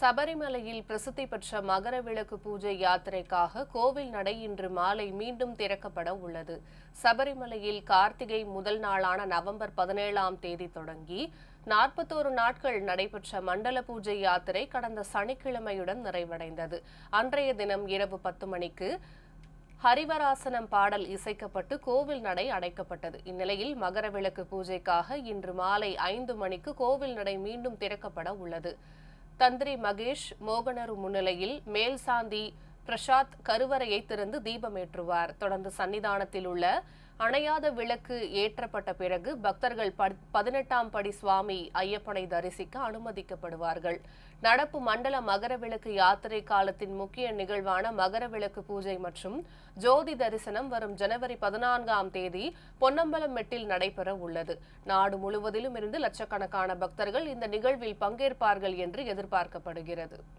சபரிமலையில் பிரசித்தி பெற்ற மகர விளக்கு பூஜை யாத்திரைக்காக கோவில் நடை இன்று மாலை மீண்டும் திறக்கப்பட உள்ளது. சபரிமலையில் கார்த்திகை முதல் நாளான நவம்பர் பதினேழாம் தேதி தொடங்கி நாற்பத்தோரு நாட்கள் நடைபெற்ற மண்டல பூஜை யாத்திரை கடந்த சனிக்கிழமையுடன் நிறைவடைந்தது. அன்றைய தினம் இரவு பத்து மணிக்கு ஹரிவராசனம் பாடல் இசைக்கப்பட்டு கோவில் நடை அடைக்கப்பட்டது. இந்நிலையில் மகர விளக்கு பூஜைக்காக இன்று மாலை ஐந்து மணிக்கு கோவில் நடை மீண்டும் திறக்கப்பட உள்ளது. தந்திரி மகேஷ் மோகனரு முன்னிலையில் மேல்சாந்தி பிரசாத் கருவறையை திறந்து தீபமேற்றுவார் தொடர்ந்து சன்னிதானத்தில் உள்ள அணையாத விளக்கு ஏற்றப்பட்ட பிறகு பக்தர்கள் பதினெட்டாம் படி சுவாமி ஐயப்பனை தரிசிக்க அனுமதிக்கப்படுவார்கள். நடப்பு மண்டல மகர விளக்கு யாத்திரை காலத்தின் முக்கிய நிகழ்வான மகர விளக்கு பூஜை மற்றும் ஜோதி தரிசனம் வரும் ஜனவரி பதினான்காம் தேதி பொன்னம்பலம் மெட்டில் நடைபெற உள்ளது. நாடு முழுவதிலும் இருந்து லட்சக்கணக்கான பக்தர்கள் இந்த நிகழ்வில் பங்கேற்பார்கள் என்று எதிர்பார்க்கப்படுகிறது.